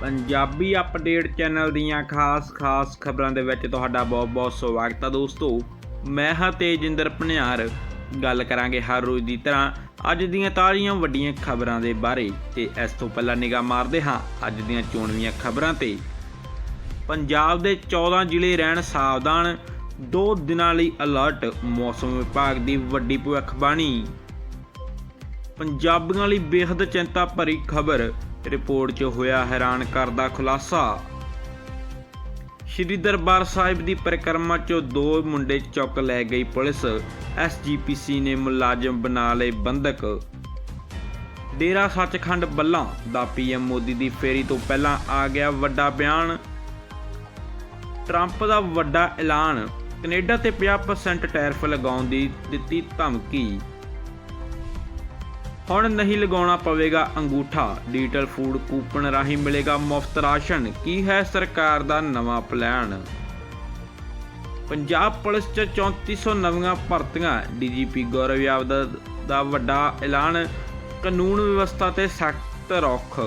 Punjabi update channel ਦੀਆਂ ਖਾਸ-ਖਾਸ ਖਬਰਾਂ ਦੇ ਵਿੱਚ ਤੁਹਾਡਾ ਬਹੁਤ-ਬਹੁਤ ਸਵਾਗਤ ਹੈ ਦੋਸਤੋ। ਮੈਂ ਹਾਂ ਤੇਜਿੰਦਰ ਭਨਿਆਰ ਗੱਲ ਕਰਾਂਗੇ ਹਰ ਰੋਜ਼ ਦੀ ਤਰ੍ਹਾਂ ਅੱਜ ਦੀਆਂ ਤਾਜ਼ੀਆਂ ਵੱਡੀਆਂ ਖਬਰਾਂ ਦੇ ਬਾਰੇ ਤੇ ਇਸ ਤੋਂ ਪਹਿਲਾਂ ਨਿਗਾਹ ਮਾਰਦੇ ਹਾਂ ਅੱਜ ਦੀਆਂ ਚੋਣਵੀਆਂ ਖਬਰਾਂ ਤੇ। ਪੰਜਾਬ ਦੇ 14 ਜ਼ਿਲ੍ਹੇ ਰਹਿਣ ਸਾਵਧਾਨ, ਦੋ ਦਿਨਾਂ ਲਈ ਅਲਰਟ ਮੌਸਮ ਵਿਭਾਗ ਦੀ ਵੱਡੀ ਭਵਿੱਖਬਾਣੀ। ਪੰਜਾਬੀਆਂ ਲਈ ਬੇहद ਚਿੰਤਾ ਭਰੀ ਖਬਰ ਰਿਪੋਰਟ 'ਚ ਹੋਇਆ ਹੈਰਾਨ ਕਰਦਾ ਖੁਲਾਸਾ। ਸ਼੍ਰੀ ਦਰਬਾਰ ਸਾਹਿਬ ਦੀ ਪਰਿਕਰਮਾ 'ਚੋਂ ਦੋ ਮੁੰਡੇ ਚੁੱਕ ਲੈ ਗਈ ਪੁਲਿਸ। ਐਸਜੀਪੀਸੀ ਨੇ ਮੁਲਾਜ਼ਮ ਬਣਾ ਲਏ ਬੰਦਕ ਡੇਰਾ ਸੱਚਖੰਡ ਬੱਲਾ ਦਾ ਪੀਐਮ ਮੋਦੀ ਦੀ ਫੇਰੀ ਤੋਂ ਪਹਿਲਾਂ ਆ ਗਿਆ ਵੱਡਾ ਬਿਆਨ। ਟਰੰਪ ਦਾ ਵੱਡਾ ਐਲਾਨ। ਕੈਨੇਡਾ ਤੇ 50% ਟੈਰਿਫ ਲਗਾਉਣ ਦੀ ਦਿੱਤੀ ਧਮਕੀ। ਹੁਣ ਨਹੀਂ ਲਗਾਉਣਾ ਪਵੇਗਾ ਅੰਗੂਠਾ। ਡਿਜੀਟਲ ਫੂਡ ਕੂਪਨ ਰਾਹੀਂ ਮਿਲੇਗਾ ਮੁਫਤ ਰਾਸ਼ਨ। ਕੀ ਹੈ ਸਰਕਾਰ ਦਾ ਨਵਾਂ ਪਲਾਨ ਪੰਜਾਬ ਪੁਲਿਸ 'ਚ 3400 ਨਵੀਆਂ ਭਰਤੀਆਂ। ਡੀਜੀਪੀ ਗੌਰਵ ਯਾਦਵ ਦਾ ਵੱਡਾ ਐਲਾਨ। ਕਾਨੂੰਨ ਵਿਵਸਥਾ ਤੇ ਸਖਤ ਰੁਖ।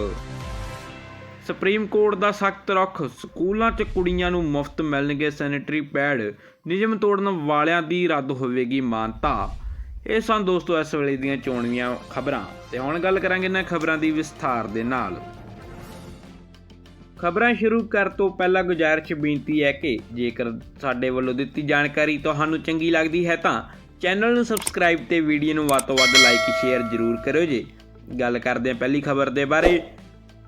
ਸੁਪਰੀਮ ਕੋਰਟ ਦਾ ਸਖਤ ਰੁਖ। ਸਕੂਲਾਂ 'ਚ ਕੁੜੀਆਂ ਨੂੰ ਮੁਫਤ ਮਿਲਣਗੇ ਸੈਨੇਟਰੀ ਪੈਡ। ਨਿਯਮ ਤੋੜਨ ਵਾਲਿਆਂ ਦੀ ਰੱਦ ਹੋਵੇਗੀ ਮਾਨਤਾ। ਇਹ ਸਨ ਦੋਸਤੋ ਇਸ ਵੇਲੇ ਦੀਆਂ ਚੋਣਵੀਆਂ ਖਬਰਾਂ ਤੇ ਹੁਣ ਗੱਲ ਕਰਾਂਗੇ ਇਹਨਾਂ ਖਬਰਾਂ ਦੀ ਵਿਸਥਾਰ ਦੇ ਨਾਲ। ਖਬਰਾਂ ਸ਼ੁਰੂ ਕਰ ਤੋਂ ਪਹਿਲਾਂ ਗੁਜ਼ਾਰਿਸ਼ ਬੇਨਤੀ ਹੈ ਕਿ ਜੇਕਰ ਸਾਡੇ ਵੱਲੋਂ ਦਿੱਤੀ ਜਾਣਕਾਰੀ ਤੁਹਾਨੂੰ ਚੰਗੀ ਲੱਗਦੀ ਹੈ ਤਾਂ ਚੈਨਲ ਨੂੰ ਸਬਸਕ੍ਰਾਈਬ ਤੇ ਵੀਡੀਓ ਨੂੰ ਵੱਧ ਤੋਂ ਵੱਧ ਲਾਈਕ, ਸ਼ੇਅਰ ਜ਼ਰੂਰ ਕਰਿਓ ਜੀ। ਗੱਲ ਕਰਦੇ ਹਾਂ ਪਹਿਲੀ ਖਬਰ ਦੇ ਬਾਰੇ।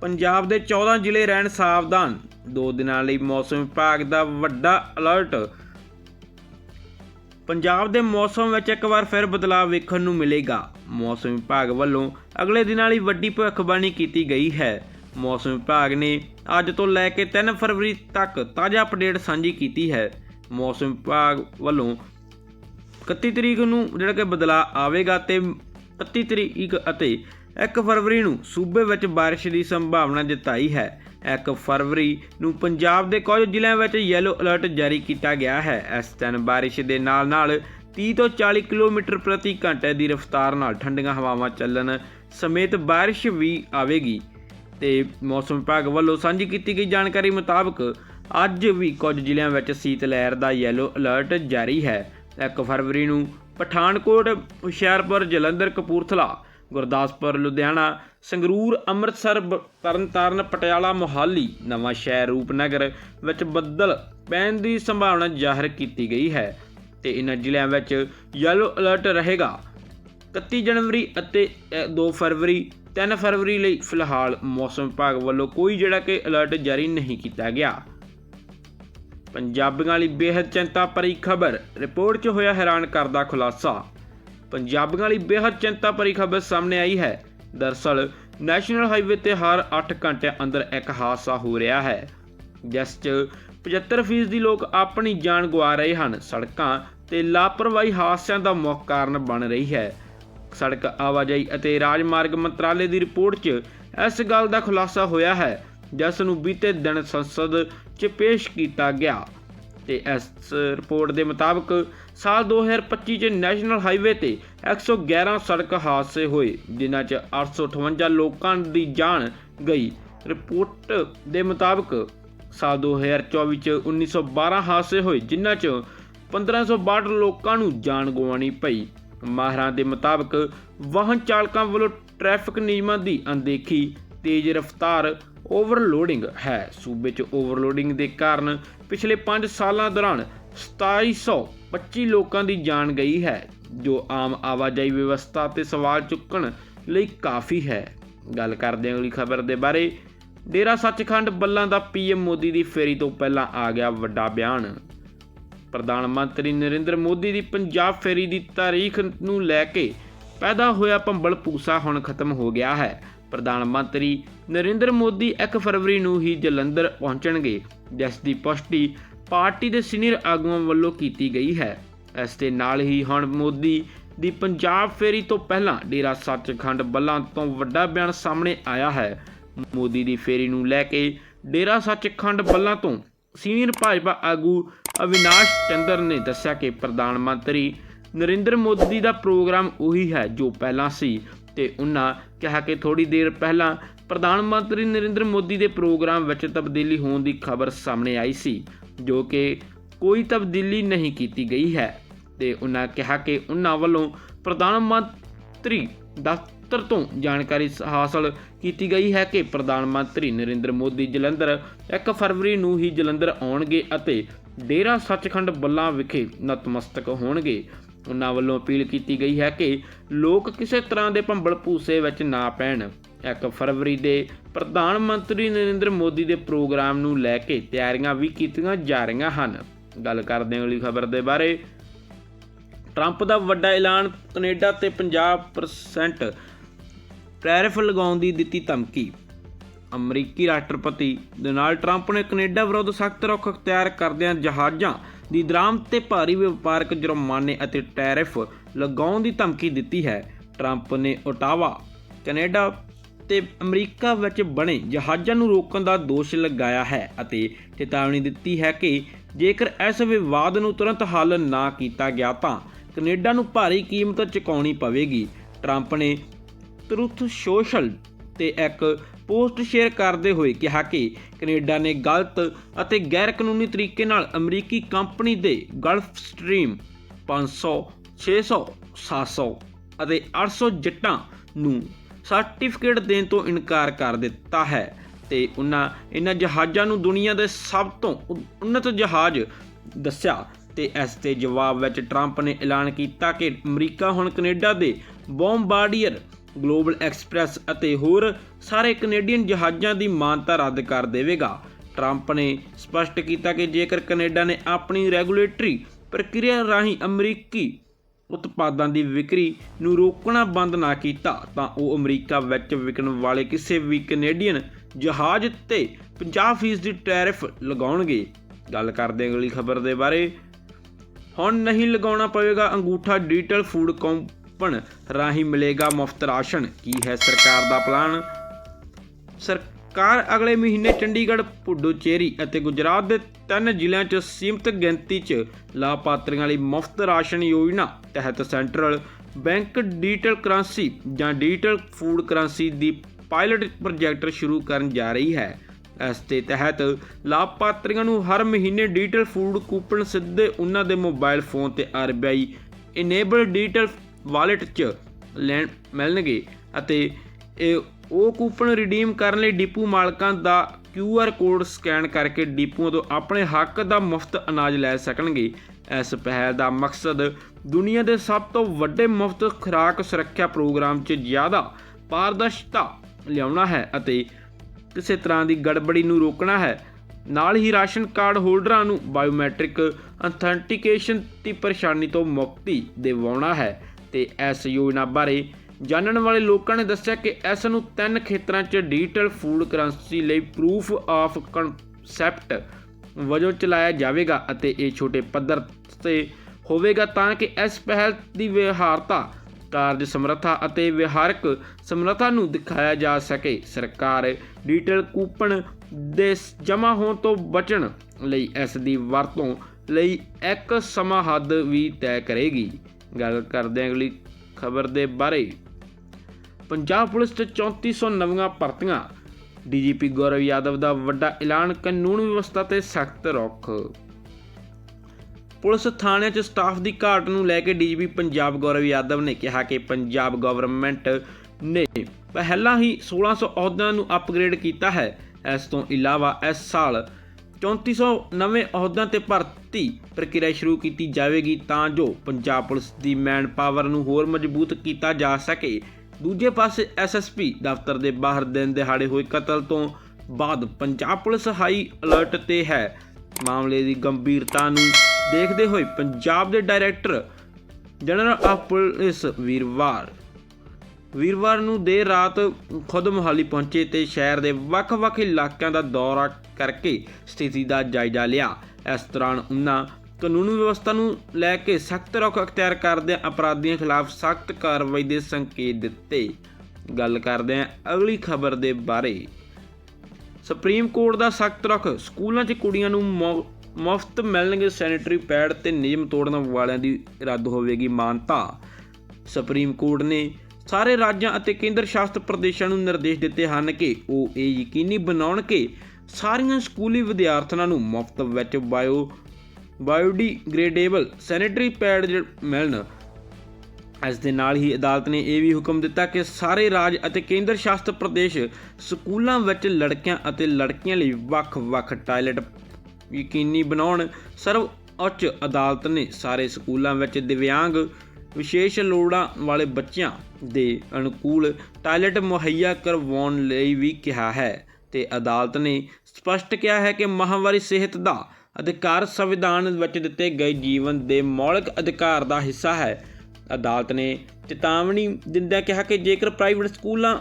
ਪੰਜਾਬ ਦੇ 14 ਜ਼ਿਲ੍ਹੇ ਰਹਿਣ ਸਾਵਧਾਨ। ਦੋ ਦਿਨਾਂ ਲਈ ਮੌਸਮ ਵਿਭਾਗ ਦਾ ਵੱਡਾ ਅਲਰਟ। ਪੰਜਾਬ ਦੇ ਮੌਸਮ ਵਿੱਚ ਇੱਕ ਵਾਰ ਫਿਰ ਬਦਲਾਅ ਵੇਖਣ ਨੂੰ ਮਿਲੇਗਾ। ਮੌਸਮ ਵਿਭਾਗ ਵੱਲੋਂ ਅਗਲੇ ਦਿਨਾਂ ਲਈ ਵੱਡੀ ਭਵਿੱਖਬਾਣੀ ਕੀਤੀ ਗਈ ਹੈ। ਮੌਸਮ ਵਿਭਾਗ ਨੇ ਅੱਜ ਤੋਂ ਲੈ ਕੇ 3 ਫਰਵਰੀ ਤੱਕ ਤਾਜ਼ਾ ਅਪਡੇਟ ਸਾਂਝੀ ਕੀਤੀ ਹੈ। ਮੌਸਮ ਵਿਭਾਗ ਵੱਲੋਂ 31 ਤਰੀਕ ਨੂੰ ਜਿਹੜਾ ਕਿ ਬਦਲਾਅ ਆਵੇਗਾ ਤੇ 31 ਤਰੀਕ ਅਤੇ 1 ਫਰਵਰੀ ਨੂੰ ਸੂਬੇ ਵਿੱਚ ਬਾਰਿਸ਼ ਦੀ ਸੰਭਾਵਨਾ ਜਤਾਈ ਹੈ। 1 ਫਰਵਰੀ ਨੂੰ ਪੰਜਾਬ ਦੇ ਕੁਝ ਜ਼ਿਲ੍ਹਿਆਂ ਵਿੱਚ ਯੈਲੋ ਅਲਰਟ ਜਾਰੀ ਕੀਤਾ ਗਿਆ ਹੈ। ਇਸ ਦਿਨ ਬਾਰਿਸ਼ ਦੇ ਨਾਲ-ਨਾਲ 30 ਤੋਂ 40 ਕਿਲੋਮੀਟਰ ਪ੍ਰਤੀ ਘੰਟੇ ਦੀ ਰਫ਼ਤਾਰ ਨਾਲ ਠੰਡੀਆਂ ਹਵਾਵਾਂ ਚੱਲਣ ਸਮੇਤ ਬਾਰਿਸ਼ ਵੀ ਆਵੇਗੀ। ਤੇ ਮੌਸਮ ਵਿਭਾਗ ਵੱਲੋਂ ਸਾਂਝੀ ਕੀਤੀ ਗਈ ਜਾਣਕਾਰੀ ਮੁਤਾਬਕ ਅੱਜ ਵੀ ਕੁਝ ਜ਼ਿਲ੍ਹਿਆਂ ਵਿੱਚ ਸੀਤ ਲਹਿਰ ਦਾ ਯੈਲੋ ਅਲਰਟ ਜਾਰੀ ਹੈ। 1 ਫਰਵਰੀ ਨੂੰ ਪਠਾਨਕੋਟ, ਹੁਸ਼ਿਆਰਪੁਰ, ਜਲੰਧਰ, ਕਪੂਰਥਲਾ ਗੁਰਦਾਸਪੁਰ ਲੁਧਿਆਣਾ ਸੰਗਰੂਰ ਅੰਮ੍ਰਿਤਸਰ ਬ- ਤਰਨਤਾਰਨ ਪਟਿਆਲਾ ਮੋਹਾਲੀ ਨਵਾਂ ਸ਼ਹਿਰ ਰੂਪਨਗਰ ਵਿੱਚ ਬੱਦਲ ਪੈਣ ਦੀ ਸੰਭਾਵਨਾ ਜ਼ਾਹਰ ਕੀਤੀ ਗਈ ਹੈ ਤੇ ਇਹਨਾਂ ਜ਼ਿਲ੍ਹਿਆਂ ਵਿੱਚ ਯੈਲੋ ਅਲਰਟ ਰਹੇਗਾ। 31 ਜਨਵਰੀ ਅਤੇ ਅ, 2 ਫਰਵਰੀ 3 ਫਰਵਰੀ ਲਈ ਫਿਲਹਾਲ ਮੌਸਮ ਵਿਭਾਗ ਵੱਲੋਂ ਕੋਈ ਜਿਹੜਾ ਕਿ ਅਲਰਟ ਜਾਰੀ ਨਹੀਂ ਕੀਤਾ ਗਿਆ। ਪੰਜਾਬੀਆਂ ਲਈ ਬੇहद ਚਿੰਤਾ ਭਰੀ ਖਬਰ। ਰਿਪੋਰਟ 'ਚ ਹੋਇਆ ਹੈਰਾਨ ਕਰਦਾ ਖੁਲਾਸਾ। ਪੰਜਾਬੀਆਂ ਲਈ ਬੇहद ਚਿੰਤਾ ਭਰੀ ਖਬਰ ਸਾਹਮਣੇ ਆਈ ਹੈ। ਦਰਸਲ, ਨੈਸ਼ਨਲ ਹਾਈਵੇ ਤੇ ਹਰ 8 ਘੰਟਿਆਂ ਅੰਦਰ ਇੱਕ ਹਾਦਸਾ ਹੋ ਰਿਹਾ ਹੈ, ਜਿਸ 'ਚ 75% ਦੀ ਲੋਕ ਆਪਣੀ ਜਾਨ ਗਵਾ ਰਹੇ ਹਨ। ਸੜਕਾਂ ਤੇ ਲਾਪਰਵਾਹੀ ਹਾਦਸਿਆਂ ਦਾ ਮੁੱਖ ਕਾਰਨ ਬਣ ਰਹੀ ਹੈ। ਸੜਕ ਆਵਾਜਾਈ ਅਤੇ ਰਾਜਮਾਰਗ ਮੰਤਰਾਲੇ ਦੀ ਰਿਪੋਰਟ 'ਚ ਇਸ ਗੱਲ ਦਾ ਖੁਲਾਸਾ ਹੋਇਆ ਹੈ, ਜਿਸ ਨੂੰ ਬੀਤੇ ਦਿਨ ਸੰਸਦ 'ਚ ਪੇਸ਼ ਕੀਤਾ ਗਿਆ। ਤੇ ਇਸ ਰਿਪੋਰਟ ਦੇ ਮੁਤਾਬਕ ਸਾਲ 2025 'ਚ ਨੈਸ਼ਨਲ ਹਾਈਵੇ ਤੇ 111 ਸੜਕ ਹਾਦਸੇ ਹੋਏ, ਜਿਨ੍ਹਾਂ 'ਚ 858 ਲੋਕਾਂ ਦੀ ਜਾਨ ਗਈ। ਰਿਪੋਰਟ ਦੇ ਮੁਤਾਬਕ ਸਾਲ 2024 'ਚ 1912 ਹਾਦਸੇ ਹੋਏ, ਜਿਨ੍ਹਾਂ 'ਚ 1562 ਲੋਕਾਂ ਨੂੰ ਜਾਨ ਗਵਾਉਣੀ ਪਈ। ਮਾਹਰਾਂ ਦੇ ਮੁਤਾਬਕ ਵਾਹਨ ਚਾਲਕਾਂ ਵੱਲੋਂ ਟ੍ਰੈਫਿਕ ਨਿਯਮਾਂ ਦੀ ਅਣਦੇਖੀ ਤੇਜ਼ ਰਫ਼ਤਾਰ ਓਵਰਲੋਡਿੰਗ ਹੈ। ਸੂਬੇ 'ਚ ਓਵਰਲੋਡਿੰਗ ਦੇ ਕਾਰਨ ਪਿਛਲੇ 5 ਸਾਲਾਂ ਦੌਰਾਨ 2725 ਲੋਕਾਂ ਦੀ ਜਾਨ ਗਈ ਹੈ, ਜੋ ਆਮ ਆਵਾਜਾਈ ਵਿਵਸਥਾ ਤੇ ਸਵਾਲ ਚੁੱਕਣ ਲਈ ਕਾਫੀ ਹੈ। ਗੱਲ ਕਰਦੇ ਹਾਂ ਅਗਲੀ ਖਬਰ ਦੇ ਬਾਰੇ। ਡੇਰਾ ਸੱਚਖੰਡ ਬੱਲਾਂ ਦਾ ਪੀਐਮ ਮੋਦੀ ਦੀ ਫੇਰੀ ਤੋਂ ਪਹਿਲਾਂ ਆ ਗਿਆ ਵੱਡਾ ਬਿਆਨ। ਪ੍ਰਧਾਨ ਮੰਤਰੀ ਨਰਿੰਦਰ ਮੋਦੀ ਦੀ ਪੰਜਾਬ ਫੇਰੀ ਦੀ ਤਾਰੀਖ ਨੂੰ ਲੈ ਕੇ ਪੈਦਾ ਹੋਇਆ ਭੰਬਲ ਪੂਸਾ ਹੁਣ ਖਤਮ ਹੋ ਗਿਆ ਹੈ। ਪ੍ਰਧਾਨ ਮੰਤਰੀ ਨਰਿੰਦਰ ਮੋਦੀ 1 ਫਰਵਰੀ ਨੂੰ ਹੀ ਜਲੰਧਰ ਪਹੁੰਚਣਗੇ, ਜਿਸ ਦੀ ਪੁਸ਼ਟੀ ਪਾਰਟੀ ਦੇ ਸੀਨੀਅਰ ਆਗੂਆਂ ਵੱਲੋਂ ਕੀਤੀ ਗਈ ਹੈ। ਇਸ ਦੇ ਨਾਲ ਹੀ ਹੁਣ ਮੋਦੀ ਦੀ ਪੰਜਾਬ ਫੇਰੀ ਤੋਂ ਪਹਿਲਾਂ ਡੇਰਾ ਸੱਚਖੰਡ ਬੱਲਾਂ ਤੋਂ ਵੱਡਾ ਬਿਆਨ ਸਾਹਮਣੇ ਆਇਆ ਹੈ। ਮੋਦੀ ਦੀ ਫੇਰੀ ਨੂੰ ਲੈ ਕੇ ਡੇਰਾ ਸੱਚਖੰਡ ਬੱਲਾਂ ਤੋਂ ਸੀਨੀਅਰ ਭਾਜਪਾ ਆਗੂ ਅਵਿਨਾਸ਼ ਚੰਦਰ ਨੇ ਦੱਸਿਆ ਕਿ ਪ੍ਰਧਾਨ ਮੰਤਰੀ ਨਰਿੰਦਰ ਮੋਦੀ ਦਾ ਪ੍ਰੋਗਰਾਮ ਉਹੀ ਹੈ ਜੋ ਪਹਿਲਾਂ ਸੀ। ਤੇ ਉਹਨਾਂ ਕਿਹਾ ਕਿ ਥੋੜੀ ਦੇਰ ਪਹਿਲਾਂ ਪ੍ਰਧਾਨ ਮੰਤਰੀ ਨਰਿੰਦਰ ਮੋਦੀ ਦੇ ਪ੍ਰੋਗਰਾਮ ਵਿੱਚ ਤਬਦੀਲੀ ਹੋਣ ਦੀ ਖਬਰ ਸਾਹਮਣੇ ਆਈ ਸੀ, ਜੋ ਕਿ ਕੋਈ ਤਬਦੀਲੀ ਨਹੀਂ ਕੀਤੀ ਗਈ ਹੈ। ਤੇ ਉਹਨਾਂ ਕਿਹਾ ਕਿ ਉਹਨਾਂ ਵੱਲੋਂ ਪ੍ਰਧਾਨ ਮੰਤਰੀ ਦਫ਼ਤਰ ਤੋਂ ਜਾਣਕਾਰੀ ਸ- ਹਾਸਲ ਕੀਤੀ ਗਈ ਹੈ ਕਿ ਪ੍ਰਧਾਨ ਮੰਤਰੀ ਨਰਿੰਦਰ ਮੋਦੀ ਜਲੰਧਰ 1 ਫਰਵਰੀ ਨੂੰ ਹੀ ਜਲੰਧਰ ਆਉਣਗੇ ਅਤੇ ਡੇਰਾ ਸੱਚਖੰਡ ਬੱਲਾ ਵਿਖੇ ਨਤਮਸਤਕ ਹੋਣਗੇ। ਉਹਨਾਂ ਵੱਲੋਂ ਅਪੀਲ ਕੀਤੀ ਗਈ ਹੈ ਕਿ ਲੋਕ ਕਿਸੇ ਤਰ੍ਹਾਂ ਦੇ ਭੰਬਲ ਭੂਸੇ ਵਿੱਚ ਨਾ ਪੈਣ। 1 ਫਰਵਰੀ ਦੇ ਪ੍ਰਧਾਨ ਮੰਤਰੀ ਨਰਿੰਦਰ ਮੋਦੀ ਦੇ ਪ੍ਰੋਗਰਾਮ ਨੂੰ ਲੈ ਕੇ ਤਿਆਰੀਆਂ ਵੀ ਕੀਤੀਆਂ ਜਾ ਰਹੀਆਂ ਹਨ। ਗੱਲ ਕਰਦੇ ਹਾਂ ਅਗਲੀ ਖਬਰ ਦੇ ਬਾਰੇ। ਟਰੰਪ ਦਾ ਵੱਡਾ ਐਲਾਨ ਕੈਨੇਡਾ ਤੇ 50% ਟੈਰਿਫ ਲਗਾਉਣ ਦੀ ਦਿੱਤੀ ਧਮਕੀ। ਅਮਰੀਕੀ ਰਾਸ਼ਟਰਪਤੀ ਡੋਨਾਲਡ ਟਰੰਪ ਨੇ ਕੈਨੇਡਾ ਵਿਰੁੱਧ ਸਖਤ ਰੁਖ ਅਖਤਿਆਰ ਕਰਦਿਆਂ ਜਹਾਜ਼ਾਂ ਦੀ ਦਰਾਮਦ ਤੇ ਭਾਰੀ ਵਪਾਰਕ ਜੁਰਮਾਨੇ ਅਤੇ ਟੈਰਿਫ ਲਗਾਉਣ ਦੀ ਧਮਕੀ ਦਿੱਤੀ ਹੈ। ਟਰੰਪ ਨੇ ਓਟਾਵਾ, ਕੈਨੇਡਾ ਤੇ ਅਮਰੀਕਾ ਵਿੱਚ ਬਣੇ ਜਹਾਜ਼ਾਂ ਨੂੰ ਰੋਕਣ ਦਾ ਦੋਸ਼ ਲਗਾਇਆ ਹੈ ਅਤੇ ਚੇਤਾਵਨੀ ਦਿੱਤੀ ਹੈ ਕਿ ਜੇਕਰ ਇਸ ਵਿਵਾਦ ਨੂੰ ਤੁਰੰਤ ਹੱਲ ਨਾ ਕੀਤਾ ਗਿਆ ਤਾਂ ਕੈਨੇਡਾ ਨੂੰ ਭਾਰੀ ਕੀਮਤ ਚੁਕਾਉਣੀ ਪਵੇਗੀ। ਟਰੰਪ ਨੇ ਟਰੁਥ ਸੋਸ਼ਲ ਤੇ ਇੱਕ ਪੋਸਟ ਸ਼ੇਅਰ ਕਰਦੇ ਹੋਏ ਕਿਹਾ ਕਿ ਕੈਨੇਡਾ ਨੇ ਗਲਤ ਅਤੇ ਗੈਰ ਕਾਨੂੰਨੀ ਤਰੀਕੇ ਨਾਲ ਅਮਰੀਕੀ ਕੰਪਨੀ ਦੇ ਗਲਫ ਸਟ੍ਰੀਮ 500 600 700 ਅਤੇ 800 ਜੱਟਾਂ ਨੂੰ ਸਰਟੀਫਿਕੇਟ ਦੇਣ ਤੋਂ ਇਨਕਾਰ ਕਰ ਦਿੱਤਾ ਹੈ ਤੇ ਉਹਨਾਂ ਇਹਨਾਂ ਜਹਾਜ਼ਾਂ ਨੂੰ ਦੁਨੀਆ ਦੇ ਸਭ ਤੋਂ ਉੱਨਤ ਜਹਾਜ਼ ਦੱਸਿਆ ਤੇ ਇਸ ਦੇ ਜਵਾਬ ਵਿੱਚ ਟਰੰਪ ਨੇ ਐਲਾਨ ਕੀਤਾ ਕਿ ਅਮਰੀਕਾ ਹੁਣ ਕੈਨੇਡਾ ਦੇ ਬੰਬਾਰਡੀਅਰ ਗਲੋਬਲ ਐਕਸਪ੍ਰੈਸ ਅਤੇ ਹੋਰ ਸਾਰੇ ਕੈਨੇਡੀਅਨ ਜਹਾਜ਼ਾਂ ਦੀ ਮਾਨਤਾ ਰੱਦ ਕਰ ਦੇਵੇਗਾ। ਟਰੰਪ ਨੇ ਸਪਸ਼ਟ ਕੀਤਾ ਕਿ ਜੇਕਰ ਕੈਨੇਡਾ ਨੇ ਆਪਣੀ ਰੈਗੂਲੇਟਰੀ ਪ੍ਰਕਿਰਿਆ ਰਾਹੀਂ ਅਮਰੀਕੀ ਉਤਪਾਦਾਂ ਦੀ ਵਿਕਰੀ ਨੂੰ ਰੋਕਣਾ ਬੰਦ ਨਾ ਕੀਤਾ, ਤਾਂ ਉਹ ਅਮਰੀਕਾ ਵਿੱਚ ਵਿਕਣ ਵਾਲੇ ਕਿਸੇ ਵੀ ਕੈਨੇਡੀਅਨ ਜਹਾਜ਼ ਤੇ 50% ਦੀ ਟੈਰਿਫ ਲਗਾਉਣਗੇ। ਗੱਲ ਕਰਦੇ ਅਗਲੀ ਖਬਰ ਦੇ ਬਾਰੇ। ਹੁਣ ਨਹੀਂ ਲਗਾਉਣਾ ਪਵੇਗਾ ਅੰਗੂਠਾ ਡਿਜੀਟਲ ਫੂਡ ਕੂਪਨ ਰਾਹੀਂ ਮਿਲੇਗਾ ਮੁਫਤ ਰਾਸ਼ਨ। ਕੀ ਹੈ ਸਰਕਾਰ ਦਾ ਪਲਾਨ? ਸਰਕਾਰ ਅਗਲੇ ਮਹੀਨੇ ਚੰਡੀਗੜ੍ਹ, ਪੁਡੂਚੇਰੀ ਅਤੇ ਗੁਜਰਾਤ ਦੇ ਤਿੰਨ ਜ਼ਿਲ੍ਹਿਆਂ 'ਚ ਸੀਮਤ ਗਿਣਤੀ 'ਚ ਲਾਭਪਾਤਰੀਆਂ ਲਈ ਮੁਫਤ ਰਾਸ਼ਨ ਯੋਜਨਾ ਤਹਿਤ ਸੈਂਟਰਲ ਬੈਂਕ ਡਿਜੀਟਲ ਕਰੰਸੀ ਜਾਂ ਡਿਜੀਟਲ ਫੂਡ ਕਰੰਸੀ ਦੀ ਪਾਇਲਟ ਪ੍ਰੋਜੈਕਟ ਸ਼ੁਰੂ ਕਰਨ ਜਾ ਰਹੀ ਹੈ। ਇਸ ਦੇ ਤਹਿਤ ਲਾਭਪਾਤਰੀਆਂ ਨੂੰ ਹਰ ਮਹੀਨੇ ਡਿਜੀਟਲ ਫੂਡ ਕੂਪਨ ਸਿੱਧੇ ਉਹਨਾਂ ਦੇ ਮੋਬਾਈਲ ਫੋਨ ਤੇ RBI ਇਨੇਬਲ ਡਿਜੀਟਲ ਵਾਲਟ 'ਚ ਲੈਣ ਮਿਲਣਗੇ ਅਤੇ ਇਹ ਉਹ ਕੂਪਨ ਰਿਡੀਮ ਕਰਨ ਲਈ ਡੀਪੂ ਮਾਲਕਾਂ ਦਾ ਕਿਊ ਆਰ ਕੋਡ ਸਕੈਨ ਕਰਕੇ ਡੀਪੂਆਂ ਤੋਂ ਆਪਣੇ ਹੱਕ ਦਾ ਮੁਫਤ ਅਨਾਜ ਲੈ ਸਕਣਗੇ। ਇਸ ਪਹਿਲ ਦਾ ਮਕਸਦ ਦੁਨੀਆ ਦੇ ਸਭ ਤੋਂ ਵੱਡੇ ਮੁਫਤ ਖੁਰਾਕ ਸੁਰੱਖਿਆ ਪ੍ਰੋਗਰਾਮ 'ਚ ਜ਼ਿਆਦਾ ਪਾਰਦਰਸ਼ਤਾ ਲਿਆਉਣਾ ਹੈ ਅਤੇ ਕਿਸੇ ਤਰ੍ਹਾਂ ਦੀ ਗੜਬੜੀ ਨੂੰ ਰੋਕਣਾ ਹੈ। ਨਾਲ ਹੀ ਰਾਸ਼ਨ ਕਾਰਡ ਹੋਲਡਰਾਂ ਨੂੰ ਬਾਇਓਮੈਟ੍ਰਿਕ ਅਥੈਂਟੀਕੇਸ਼ਨ ਦੀ ਪਰੇਸ਼ਾਨੀ ਤੋਂ ਮੁਕਤੀ ਦਿਵਾਉਣਾ ਹੈ। ਤੇ ਇਸ ਯੋਜਨਾ ਬਾਰੇ ਜਾਣਨ ਵਾਲੇ ਲੋਕਾਂ ਨੇ ਦੱਸਿਆ ਕਿ ਇਸ ਨੂੰ ਤਿੰਨ ਖੇਤਰਾਂ 'ਚ ਡਿਜੀਟਲ ਫੂਡ ਕਰੰਸੀ ਲਈ ਪ੍ਰੂਫ ਆਫ ਕਨਸੈਪਟ ਵਜੋਂ ਚਲਾਇਆ ਜਾਵੇਗਾ ਅਤੇ ਇਹ ਛੋਟੇ ਪੱਧਰ ਤੇ ਹੋਵੇਗਾ ਤਾਂ ਕਿ ਇਸ ਪਹਿਲ ਦੀ ਵਿਹਾਰਤਾ, ਕਾਰਜ ਸਮਰੱਥਾ ਅਤੇ ਵਿਹਾਰਕ ਸਮਰੱਥਾ ਨੂੰ ਦਿਖਾਇਆ ਜਾ ਸਕੇ। ਸਰਕਾਰ ਡਿਜੀਟਲ ਕੂਪਨ ਦੇ ਜਮ੍ਹਾਂ ਹੋਣ ਤੋਂ ਬਚਣ ਲਈ ਇਸ ਦੀ ਵਰਤੋਂ ਲਈ ਇੱਕ ਸਮਾਂ ਹੱਦ ਵੀ ਤੈਅ ਕਰੇਗੀ। ਗੱਲ ਕਰਦੇ ਹਾਂ ਅਗਲੀ ਖਬਰ ਦੇ ਬਾਰੇ। ਪੰਜਾਬ ਪੁਲਿਸ 'ਚ 3400 ਨਵੀਆਂ ਭਰਤੀਆਂ। ਡੀਜੀਪੀ ਗੌਰਵ ਯਾਦਵ ਦਾ ਵੱਡਾ ਐਲਾਨ ਕਾਨੂੰਨ ਵਿਵਸਥਾ ਤੇ ਸਖਤ ਰੁਖ। ਪੁਲਿਸ ਥਾਣਿਆਂ 'ਚ ਸਟਾਫ ਦੀ ਘਾਟ ਨੂੰ ਲੈ ਕੇ ਡੀਜੀਪੀ ਪੰਜਾਬ ਗੌਰਵ ਯਾਦਵ ਨੇ ਕਿਹਾ ਕਿ ਪੰਜਾਬ ਗਵਰਨਮੈਂਟ ਨੇ ਪਹਿਲਾਂ ਹੀ 1600 ਅਹੁਦਿਆਂ ਨੂੰ ਅਪਗ੍ਰੇਡ ਕੀਤਾ ਹੈ। ਇਸ ਤੋਂ ਇਲਾਵਾ ਇਸ ਸਾਲ 3400 ਨਵੇਂ ਅਹੁਦਿਆਂ ਤੇ ਭਰਤੀ ਪ੍ਰਕਿਰਿਆ ਸ਼ੁਰੂ ਕੀਤੀ ਜਾਵੇਗੀ ਤਾਂ ਜੋ ਪੰਜਾਬ ਪੁਲਿਸ ਦੀ ਮੈਨ ਪਾਵਰ ਨੂੰ ਹੋਰ ਮਜ਼ਬੂਤ ਕੀਤਾ ਜਾ ਸਕੇ। ਦੂਜੇ ਪਾਸੇ ਐਸਐਸਪੀ ਦਫ਼ਤਰ ਦੇ ਬਾਹਰ ਦਿਨ ਦਿਹਾੜੇ ਹੋਏ ਕਤਲ ਤੋਂ ਬਾਅਦ ਪੰਜਾਬ ਪੁਲਿਸ ਹਾਈ ਅਲਰਟ ਤੇ ਹੈ। ਮਾਮਲੇ ਦੀ ਗੰਭੀਰਤਾ ਨੂੰ ਦੇਖਦੇ ਹੋਏ ਪੰਜਾਬ ਦੇ ਡਾਇਰੈਕਟਰ ਜਨਰਲ ਆਫ ਪੁਲਿਸ ਵੀਰਵਾਰ ਵੀਰਵਾਰ ਨੂੰ ਦੇਰ ਰਾਤ ਖੁਦ ਮੁਹਾਲੀ ਪਹੁੰਚੇ ਤੇ ਸ਼ਹਿਰ ਦੇ ਵੱਖ-ਵੱਖ ਇਲਾਕਿਆਂ ਦਾ ਦੌਰਾ ਕਰਕੇ ਸਥਿਤੀ ਦਾ ਜਾਇਜ਼ਾ ਲਿਆ। ਇਸ ਦੌਰਾਨ ਉਹਨਾਂ ਕਾਨੂੰਨ ਵਿਵਸਥਾ ਨੂੰ ਲੈ ਕੇ ਸਖਤ ਰੁਖ ਅਖਤਿਆਰ ਕਰਦੇ ਅਪਰਾਧੀਆਂ ਖਿਲਾਫ ਸਖਤ ਕਾਰਵਾਈ ਦੇ ਸੰਕੇਤ ਦਿੱਤੇ। ਗੱਲ ਕਰਦੇ ਹਾਂ ਅਗਲੀ ਖਬਰ ਦੇ ਬਾਰੇ। ਸੁਪਰੀਮ ਕੋਰਟ ਦਾ ਸਖਤ ਰੁਖ, ਸਕੂਲਾਂ 'ਚ ਕੁੜੀਆਂ ਨੂੰ ਮੁਫਤ ਮਿਲਣਗੇ ਸੈਨੀਟਰੀ ਪੈਡ ਤੇ ਨਿਯਮ ਤੋੜਨ ਵਾਲਿਆਂ ਦੀ ਰੱਦ ਹੋਵੇਗੀ ਮਾਨਤਾ। ਸੁਪਰੀਮ ਕੋਰਟ ਨੇ ਸਾਰੇ ਰਾਜਾਂ ਅਤੇ ਕੇਂਦਰ ਸ਼ਾਸਤ ਪ੍ਰਦੇਸ਼ਾਂ ਨੂੰ ਨਿਰਦੇਸ਼ ਦਿੱਤੇ ਹਨ ਕਿ ਉਹ ਇਹ ਯਕੀਨੀ ਬਣਾਉਣ ਕਿ ਸਾਰੀਆਂ ਸਕੂਲੀ ਵਿਦਿਆਰਥਣਾਂ ਨੂੰ ਮੁਫਤ ਵਿੱਚ ਬਾਇਓ, ਬਾਇਓਡੀਗ੍ਰੇਡੇਬਲ ਸੈਨੀਟਰੀ ਪੈਡ ਮਿਲਣ। ਇਸ ਦੇ ਨਾਲ ਹੀ ਅਦਾਲਤ ਨੇ ਇਹ ਵੀ ਹੁਕਮ ਦਿੱਤਾ ਕਿ ਸਾਰੇ ਰਾਜ ਅਤੇ ਕੇਂਦਰ ਸ਼ਾਸਤ ਪ੍ਰਦੇਸ਼ ਸਕੂਲਾਂ ਵਿੱਚ ਲੜਕਿਆਂ ਅਤੇ ਲੜਕੀਆਂ ਲਈ ਵੱਖ-ਵੱਖ ਟਾਇਲਟ ਯਕੀਨੀ ਬਣਾਉਣ। ਸਰਵ ਉੱਚ ਅਦਾਲਤ ਨੇ ਸਾਰੇ ਸਕੂਲਾਂ ਵਿੱਚ ਦਿਵਿਆਂਗ ਵਿਸ਼ੇਸ਼ ਲੋੜਾਂ ਵਾਲੇ ਬੱਚਿਆਂ ਦੇ ਅਨੁਕੂਲ ਟਾਇਲਟ ਮੁਹੱਈਆ ਕਰਵਾਉਣ ਲਈ ਵੀ ਕਿਹਾ ਹੈ ਤੇ ਅਦਾਲਤ ਨੇ ਸਪਸ਼ਟ ਕਿਹਾ ਹੈ ਕਿ ਮਾਹਵਾਰੀ ਸਿਹਤ ਦਾ ਅਧਿਕਾਰ ਸੰਵਿਧਾਨ ਵਿੱਚ ਦਿੱਤੇ ਗਏ ਜੀਵਨ ਦੇ ਮੌਲਿਕ ਅਧਿਕਾਰ ਦਾ ਹਿੱਸਾ ਹੈ। ਅਦਾਲਤ ਨੇ ਚੇਤਾਵਨੀ ਦਿੰਦਿਆਂ ਕਿਹਾ ਕਿ ਜੇਕਰ ਪ੍ਰਾਈਵੇਟ ਸਕੂਲਾਂ,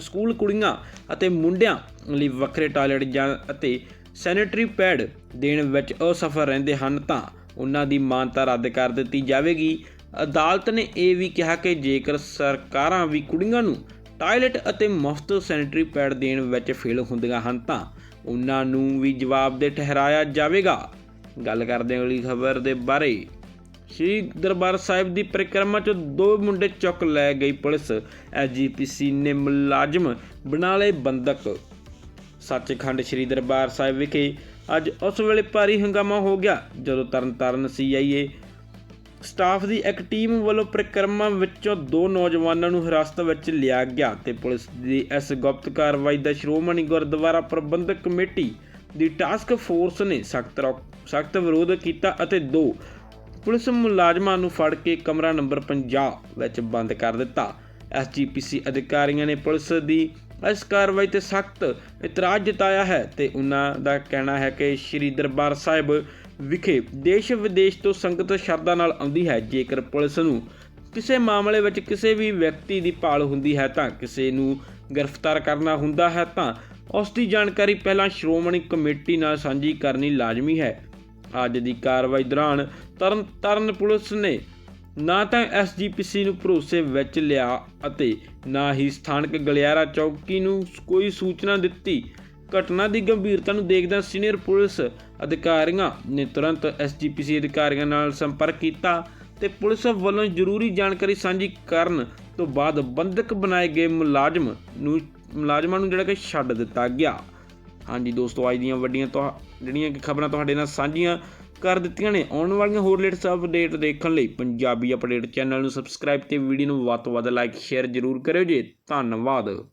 ਸਕੂਲ ਕੁੜੀਆਂ ਅਤੇ ਮੁੰਡਿਆਂ ਲਈ ਵੱਖਰੇ ਟਾਇਲਟ ਜਾਂ ਅਤੇ ਸੈਨੀਟਰੀ ਪੈਡ ਦੇਣ ਵਿੱਚ ਅਸਫਲ ਰਹਿੰਦੇ ਹਨ ਤਾਂ ਉਹਨਾਂ ਦੀ ਮਾਨਤਾ ਰੱਦ ਕਰ ਦਿੱਤੀ ਜਾਵੇਗੀ। ਅਦਾਲਤ ਨੇ ਇਹ ਵੀ ਕਿਹਾ ਕਿ ਜੇਕਰ ਸਰਕਾਰਾਂ ਵੀ ਕੁੜੀਆਂ ਨੂੰ ਟਾਇਲਟ ਅਤੇ ਮੁਫਤ ਸੈਨੀਟਰੀ ਪੈਡ ਦੇਣ ਵਿੱਚ ਫੇਲ ਹੁੰਦੀਆਂ ਹਨ ਤਾਂ ਉਹਨਾਂ ਨੂੰ ਵੀ ਜਵਾਬ ਦੇ ਠਹਿਰਾਇਆ ਜਾਵੇਗਾ। ਗੱਲ ਕਰਦੇ ਹਾਂ ਅਗਲੀ ਖਬਰ ਦੇ ਬਾਰੇ। ਸ਼੍ਰੀ ਦਰਬਾਰ ਸਾਹਿਬ ਦੀ ਪਰਿਕਰਮਾ 'ਚ ਦੋ ਮੁੰਡੇ ਚੁੱਕ ਲੈ ਗਈ ਪੁਲਿਸ। ਐਸਜੀਪੀਸੀ ਨੇ ਮੁਲਾਜ਼ਮ ਬਣਾ ਲਏ ਬੰਦਕ। ਸੱਚਖੰਡ ਸ਼੍ਰੀ ਦਰਬਾਰ ਸਾਹਿਬ ਵਿਖੇ ਅੱਜ ਉਸ ਵੇਲੇ ਭਾਰੀ ਹੰਗਾਮਾ ਹੋ ਗਿਆ ਜਦੋਂ ਤਰਨਤਾਰਨ ਸੀਆਈਏ ਸਟਾਫ ਦੀ ਇੱਕ ਟੀਮ ਵੱਲੋਂ ਪ੍ਰਕਰਮਾਂ ਵਿੱਚੋਂ ਦੋ ਨੌਜਵਾਨਾਂ ਨੂੰ ਹਿਰਾਸਤ ਵਿੱਚ ਲਿਆ ਗਿਆ ਤੇ ਪੁਲਿਸ ਦੀ ਇਸ ਗੁਪਤ ਕਾਰਵਾਈ ਦਾ ਸ਼੍ਰੋਮਣੀ ਗੁਰਦੁਆਰਾ ਪ੍ਰਬੰਧਕ ਕਮੇਟੀ ਦੀ ਟਾਸਕ ਫੋਰਸ ਨੇ ਸਖਤ ਸਖਤ ਵਿਰੋਧ ਕੀਤਾ ਅਤੇ ਦੋ ਪੁਲਿਸ ਮੁਲਾਜ਼ਮਾਂ ਨੂੰ ਫੜ ਕੇ ਕਮਰਾ ਨੰਬਰ 50 ਵਿੱਚ ਬੰਦ ਕਰ ਦਿੱਤਾ। ਐਸਜੀਪੀਸੀ ਅਧਿਕਾਰੀਆਂ ਨੇ ਪੁਲਿਸ ਦੀ ਇਸ ਕਾਰਵਾਈ ਤੇ ਸਖਤ ਇਤਰਾਜ਼ ਜਤਾਇਆ ਹੈ ਤੇ ਉਹਨਾਂ ਦਾ ਕਹਿਣਾ ਹੈ ਕਿ ਸ਼੍ਰੀ ਦਰਬਾਰ ਸਾਹਿਬ ਵਿਖੇ ਦੇਸ਼ ਵਿਦੇਸ਼ ਤੋਂ ਸੰਗਤ ਸ਼ਰਧਾ ਨਾਲ ਆਉਂਦੀ ਹੈ। ਜੇਕਰ ਪੁਲਿਸ ਨੂੰ ਕਿਸੇ ਮਾਮਲੇ ਵਿੱਚ ਕਿਸੇ ਵੀ ਵਿਅਕਤੀ ਦੀ ਭਾਲ ਹੁੰਦੀ ਹੈ ਤਾਂ ਕਿਸੇ ਨੂੰ ਗ੍ਰਿਫਤਾਰ ਕਰਨਾ ਹੁੰਦਾ ਹੈ ਤਾਂ ਉਸ ਦੀ ਜਾਣਕਾਰੀ ਪਹਿਲਾਂ ਸ਼੍ਰੋਮਣੀ ਕਮੇਟੀ ਨਾਲ ਸਾਂਝੀ ਕਰਨੀ ਲਾਜ਼ਮੀ ਹੈ। ਅੱਜ ਦੀ ਕਾਰਵਾਈ ਦੌਰਾਨ ਤਰਨ ਤਰਨ ਪੁਲਿਸ ਨੇ ਨਾ ਤਾਂ ਐਸਜੀਪੀਸੀ ਨੂੰ ਭਰੋਸੇ ਵਿੱਚ ਲਿਆ ਅਤੇ ਨਾ ਹੀ ਸਥਾਨਕ ਗਲਿਆਰਾ ਚੌਕੀ ਨੂੰ ਕੋਈ ਸੂਚਨਾ ਦਿੱਤੀ। ਘਟਨਾ ਦੀ ਗੰਭੀਰਤਾ ਨੂੰ ਦੇਖਦਿਆਂ ਸੀਨੀਅਰ ਪੁਲਿਸ ਅਧਿਕਾਰੀਆਂ ਨੇ ਤੁਰੰਤ ਐਸਜੀਪੀਸੀ ਅਧਿਕਾਰੀਆਂ ਨਾਲ ਸੰਪਰਕ ਕੀਤਾ ਤੇ ਪੁਲਿਸ ਵੱਲੋਂ ਜ਼ਰੂਰੀ ਜਾਣਕਾਰੀ ਸਾਂਝੀ ਕਰਨ ਤੋਂ ਬਾਅਦ ਬੰਦਕ ਬਣਾਏ ਗਏ ਮੁਲਾਜ਼ਮ ਨੂੰ, ਮੁਲਾਜ਼ਮਾਂ ਨੂੰ ਜਿਹੜਾ ਕਿ ਛੱਡ ਦਿੱਤਾ ਗਿਆ। ਹਾਂਜੀ ਦੋਸਤੋ, ਅੱਜ ਦੀਆਂ ਵੱਡੀਆਂ ਤੋਂ ਜਿਹੜੀਆਂ ਕਿ ਖਬਰਾਂ ਤੁਹਾਡੇ ਨਾਲ ਸਾਂਝੀਆਂ ਕਰ ਦਿੱਤੀਆਂ ਨੇ, ਆਉਣ ਵਾਲੀਆਂ ਹੋਰ ਲੇਟੈਸਟ ਅਪਡੇਟ ਦੇਖਣ ਲਈ ਪੰਜਾਬੀ ਅਪਡੇਟ ਚੈਨਲ ਨੂੰ ਸਬਸਕ੍ਰਾਈਬ ਤੇ ਵੀਡੀਓ ਨੂੰ ਵੱਧ ਤੋਂ ਵੱਧ ਲਾਈਕ ਸ਼ੇਅਰ ਜ਼ਰੂਰ ਕਰਿਓ ਜੀ। ਧੰਨਵਾਦ।